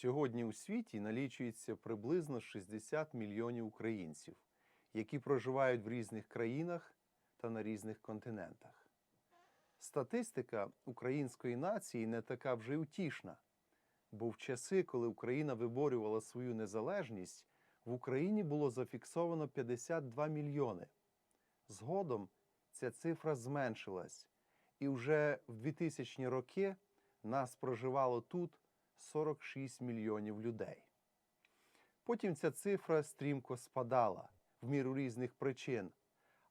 Сьогодні у світі налічується приблизно 60 мільйонів українців, які проживають в різних країнах та на різних континентах. Статистика української нації не така вже й утішна, бо в часи, коли Україна виборювала свою незалежність, в Україні було зафіксовано 52 мільйони. Згодом ця цифра зменшилась, і вже в 2000 роки нас проживало тут 46 мільйонів людей. Потім ця цифра стрімко спадала в міру різних причин.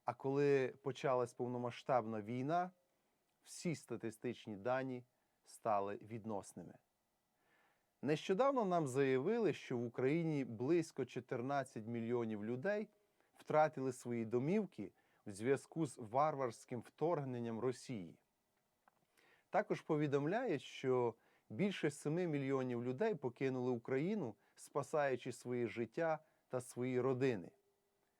А коли почалась повномасштабна війна, всі статистичні дані стали відносними. Нещодавно нам заявили, що в Україні близько 14 мільйонів людей втратили свої домівки в зв'язку з варварським вторгненням Росії. Також повідомляють, що більше 7 мільйонів людей покинули Україну, спасаючи своє життя та свої родини.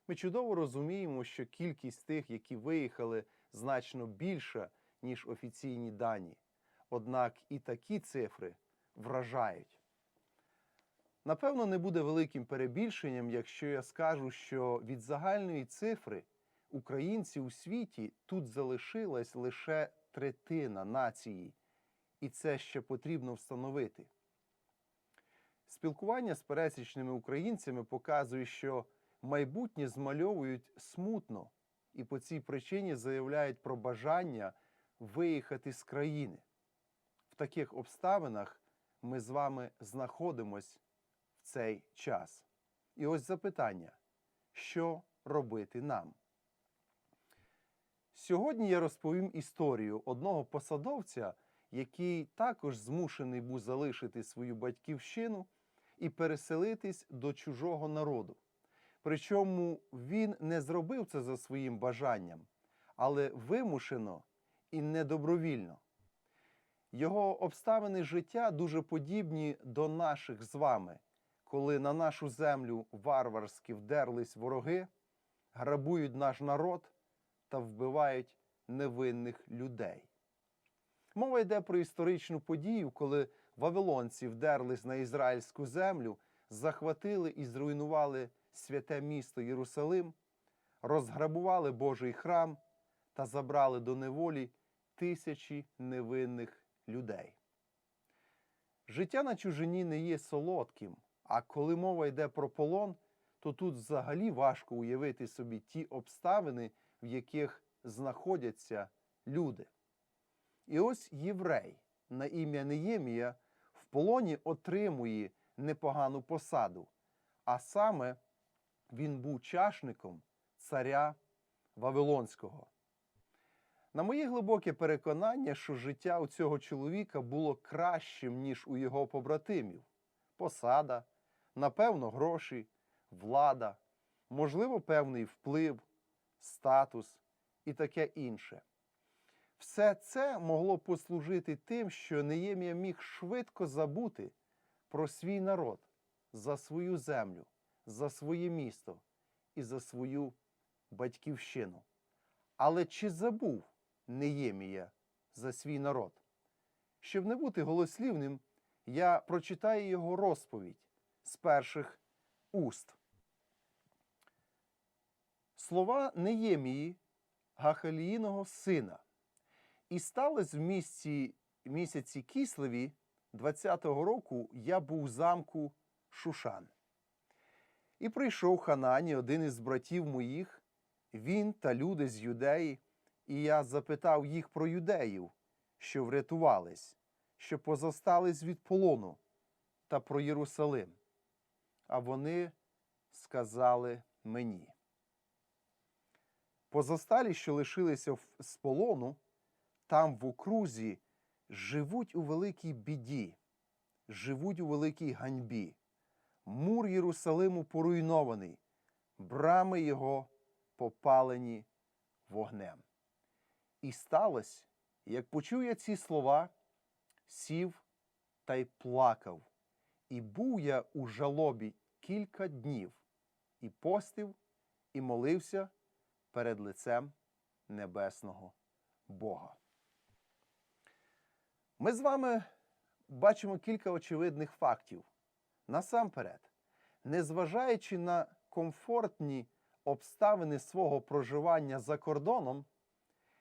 Ми чудово розуміємо, що кількість тих, які виїхали, значно більша, ніж офіційні дані. Однак і такі цифри вражають. Напевно, не буде великим перебільшенням, якщо я скажу, що від загальної цифри українців у світі тут залишилась лише третина нації, і це ще потрібно встановити. Спілкування з пересічними українцями показує, що майбутнє змальовують смутно і по цій причині заявляють про бажання виїхати з країни. В таких обставинах ми з вами знаходимось в цей час. І ось запитання: що робити нам? Сьогодні я розповім історію одного посадовця, який також змушений був залишити свою батьківщину і переселитись до чужого народу. Причому він не зробив це за своїм бажанням, але вимушено і недобровільно. Його обставини життя дуже подібні до наших з вами, коли на нашу землю варварськи вдерлись вороги, грабують наш народ та вбивають невинних людей. Мова йде про історичну подію, коли вавилонці вдерлись на ізраїльську землю, захватили і зруйнували святе місто Єрусалим, розграбували Божий храм та забрали до неволі тисячі невинних людей. Життя на чужині не є солодким, а коли мова йде про полон, то тут взагалі важко уявити собі ті обставини, в яких знаходяться люди. І ось єврей на ім'я Неємія в полоні отримує непогану посаду, а саме він був чашником царя Вавилонського. На моє глибоке переконання, що життя у цього чоловіка було кращим, ніж у його побратимів. Посада, напевно, гроші, влада, можливо, певний вплив, статус і таке інше. Все це могло послужити тим, що Неємія міг швидко забути про свій народ, за свою землю, за своє місто і за свою батьківщину. Але чи забув Неємія за свій народ? Щоб не бути голослівним, я прочитаю його розповідь з перших уст. Слова Неємії, Гахаліїного сина. І сталося в місці, місяці Кислеві 20-го року я був в замку Шушан. І прийшов Ханані, один із братів моїх, він та люди з юдеї, і я запитав їх про юдеїв, що врятувались, що позостались від полону, та про Єрусалим. А вони сказали мені. Позосталі, що лишилися з полону, там в окрузі живуть у великій біді, живуть у великій ганьбі. Мур Єрусалиму поруйнований, брами його попалені вогнем. І сталося, як почув я ці слова, сів та й плакав. І був я у жалобі кілька днів, і постив, і молився перед лицем небесного Бога. Ми з вами бачимо кілька очевидних фактів. Насамперед, незважаючи на комфортні обставини свого проживання за кордоном,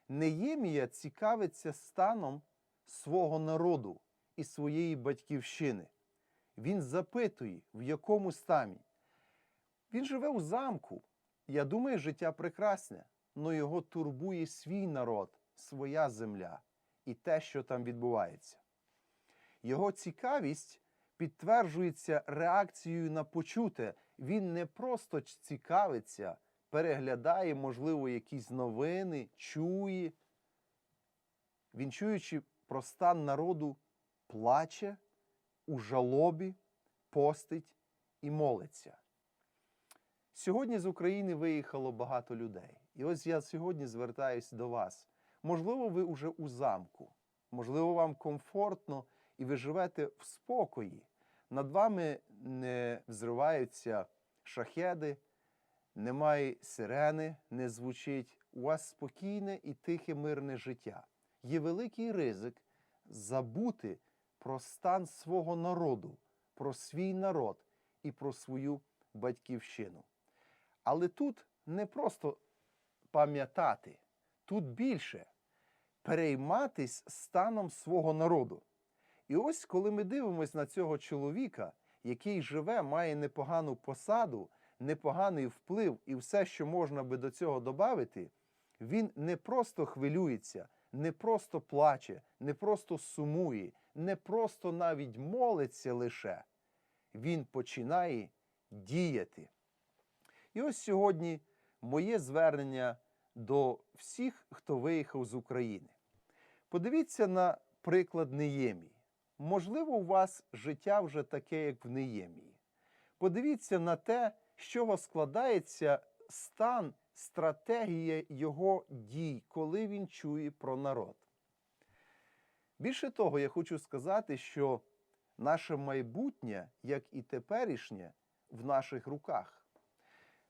Неємія цікавиться станом свого народу і своєї батьківщини. Він запитує, в якому стані. Він живе у замку. Я думаю, життя прекрасне, але його турбує свій народ, своя земля і те, що там відбувається. Його цікавість підтверджується реакцією на почуте. Він не просто цікавиться, переглядає, можливо, якісь новини, чує. Він, чуючи про стан народу, плаче у жалобі, постить і молиться. Сьогодні з України виїхало багато людей. І ось я сьогодні звертаюся до вас. Можливо, ви вже у замку, можливо, вам комфортно і ви живете в спокої. Над вами не взриваються шахеди, немає сирени, не звучить. У вас спокійне і тихе мирне життя. Є великий ризик забути про стан свого народу, про свій народ і про свою батьківщину. Але тут не просто пам'ятати, тут більше перейматись станом свого народу. І ось коли ми дивимося на цього чоловіка, який живе, має непогану посаду, непоганий вплив і все, що можна би до цього додати, він не просто хвилюється, не просто плаче, не просто сумує, не просто навіть молиться лише. Він починає діяти. І ось сьогодні моє звернення до всіх, хто виїхав з України. Подивіться на приклад Неємії. Можливо, у вас життя вже таке, як в Неємії. Подивіться на те, з чого складається стан, стратегія його дій, коли він чує про народ. Більше того, я хочу сказати, що наше майбутнє, як і теперішнє, в наших руках.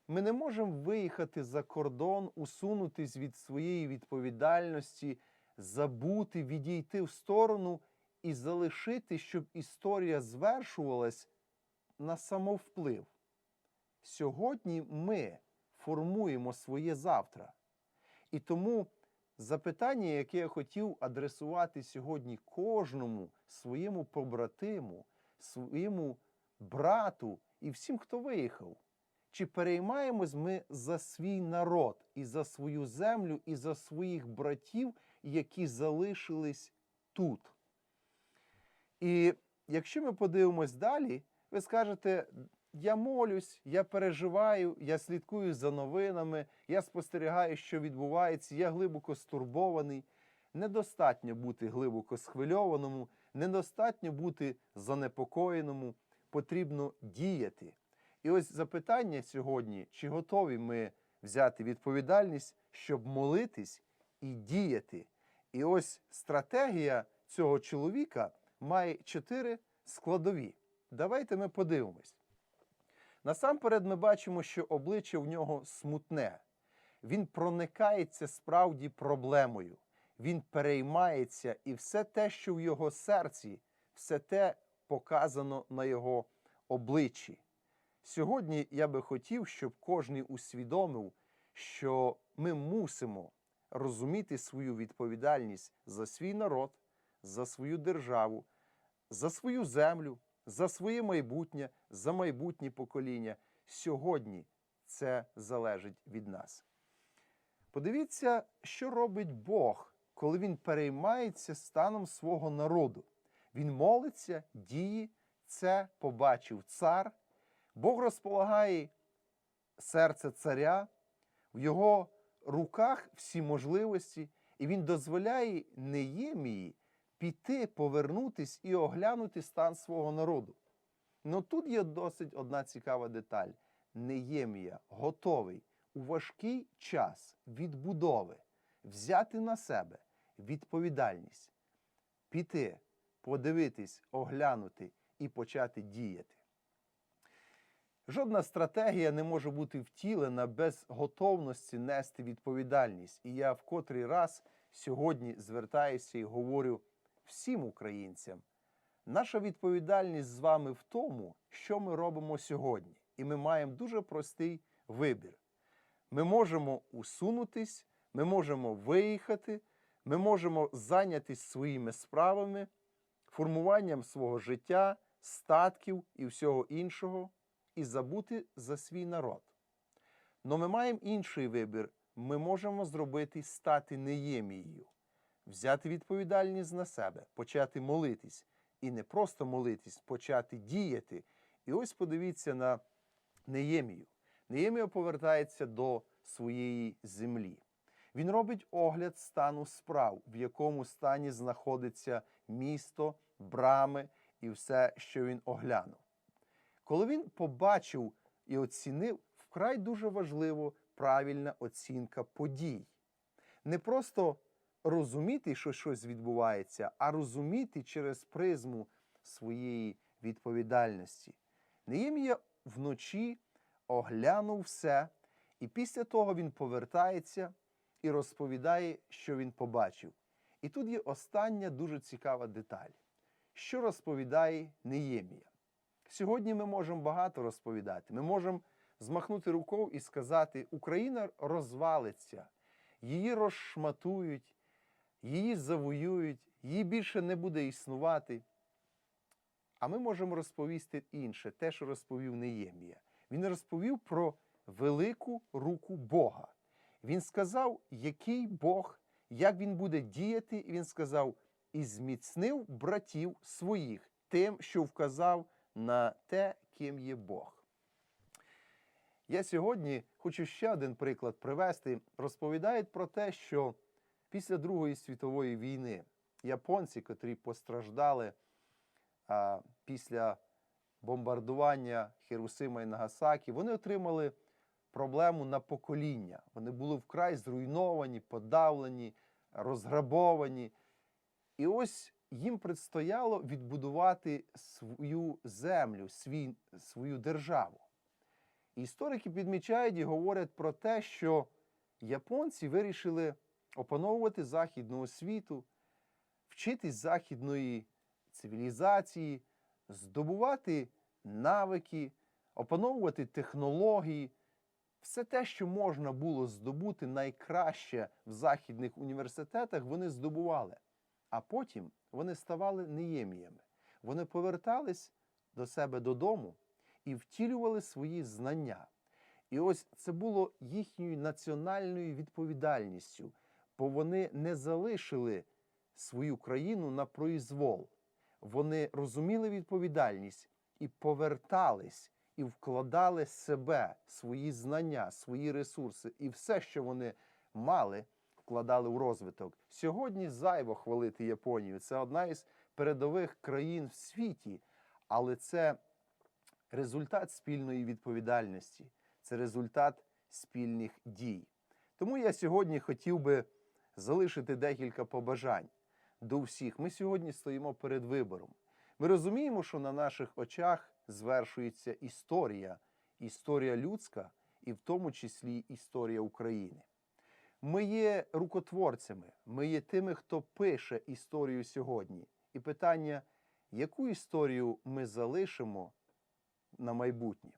Ми не можемо виїхати за кордон, усунутись від своєї відповідальності, забути, відійти в сторону і залишити, щоб історія звершувалась на самовплив. Сьогодні ми формуємо своє завтра. І тому запитання, яке я хотів адресувати сьогодні кожному своєму побратиму, своєму брату і всім, хто виїхав. Чи переймаємось ми за свій народ і за свою землю, і за своїх братів, які залишились тут? І якщо ми подивимось далі, ви скажете: я молюсь, я переживаю, я слідкую за новинами, я спостерігаю, що відбувається, я глибоко стурбований. Недостатньо бути глибоко схвильованому, недостатньо бути занепокоєному, потрібно діяти. І ось запитання сьогодні: чи готові ми взяти відповідальність, щоб молитись і діяти? І ось стратегія цього чоловіка має чотири складові. Давайте ми подивимось. Насамперед, ми бачимо, що обличчя в нього смутне. Він проникається справді проблемою, він переймається, і все те, що в його серці, все те показано на його обличчі. Сьогодні я би хотів, щоб кожен усвідомив, що ми мусимо розуміти свою відповідальність за свій народ, за свою державу, за свою землю, за своє майбутнє, за майбутнє покоління. Сьогодні це залежить від нас. Подивіться, що робить Бог, коли він переймається станом свого народу. Він молиться, діє, це побачив цар. Бог розполагає серце царя, в його руках всі можливості, і він дозволяє Неємії піти, повернутись і оглянути стан свого народу. Ну тут є досить одна цікава деталь. Неємія готовий у важкий час відбудови взяти на себе відповідальність, піти, подивитись, оглянути і почати діяти. Жодна стратегія не може бути втілена без готовності нести відповідальність. І я в котрий раз сьогодні звертаюся і говорю всім українцям: Наша відповідальність з вами в тому, що ми робимо сьогодні. І ми маємо дуже простий вибір. Ми можемо усунутись, ми можемо виїхати, ми можемо зайнятися своїми справами, формуванням свого життя, статків і всього іншого, і забути за свій народ. Но ми маємо інший вибір. Ми можемо зробити стати неємією, взяти відповідальність на себе, почати молитись. І не просто молитись, почати діяти. І ось подивіться на Неємію. Неємія повертається до своєї землі. Він робить огляд стану справ, в якому стані знаходиться місто, брами і все, що він оглянув. Коли він побачив і оцінив, вкрай дуже важливо правильна оцінка подій. Не просто розуміти, що щось відбувається, а розуміти через призму своєї відповідальності. Неємія вночі оглянув все, і після того він повертається і розповідає, що він побачив. І тут є остання дуже цікава деталь. Що розповідає Неємія? Сьогодні ми можемо багато розповідати. Ми можемо змахнути рукою і сказати, Україна розвалиться, її розшматують, її завоюють, її більше не буде існувати. А ми можемо розповісти інше, те, що розповів Неємія. Він розповів про велику руку Бога. Він сказав, який Бог, як він буде діяти, і він сказав, і зміцнив братів своїх тим, що вказав на те, ким є Бог. Я сьогодні хочу ще один приклад привести. Розповідають про те, що після Другої світової війни японці, котрі постраждали а, після бомбардування Хіросима і Нагасакі, вони отримали проблему на покоління. Вони були вкрай зруйновані, подавлені, розграбовані. І ось їм предстояло відбудувати свою землю, свій, свою державу. Історики підмічають і говорять про те, що японці вирішили опановувати західного світу, вчитись західної цивілізації, здобувати навики, опановувати технології, все те, що можна було здобути найкраще в західних університетах, вони здобували. А потім вони ставали неєміями. Вони повертались до себе додому і втілювали свої знання. І ось це було їхньою національною відповідальністю, бо вони не залишили свою країну на произвол. Вони розуміли відповідальність і повертались, і вкладали себе, свої знання, свої ресурси, і все, що вони мали, вкладали у розвиток. Сьогодні зайво хвалити Японію. Це одна із передових країн в світі, але це результат спільної відповідальності, це результат спільних дій. Тому я сьогодні хотів би залишити декілька побажань до всіх. Ми сьогодні стоїмо перед вибором. Ми розуміємо, що на наших очах звершується історія, історія людська, і в тому числі історія України. Ми є рукотворцями, ми є тими, хто пише історію сьогодні. І питання, яку історію ми залишимо на майбутнє?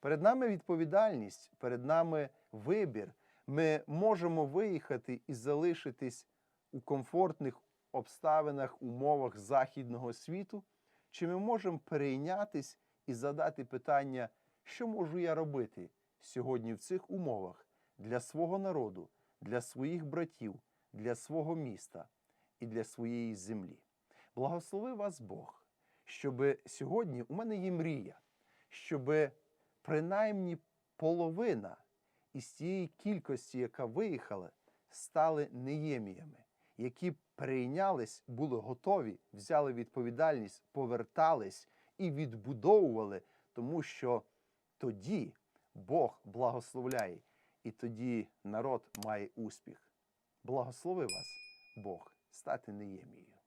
Перед нами відповідальність, перед нами вибір. Ми можемо виїхати і залишитись у комфортних обставинах, умовах західного світу, чи ми можемо перейнятись і задати питання, що можу я робити сьогодні в цих умовах для свого народу, для своїх братів, для свого міста і для своєї землі. Благослови вас Бог, щоб сьогодні у мене є мрія, щоб принаймні половина із тієї кількості, яка виїхала, стали неєміями, які перейнялись, були готові, взяли відповідальність, повертались і відбудовували, тому що тоді Бог благословляє, і тоді народ має успіх. Благослови вас, Бог, стати неємією.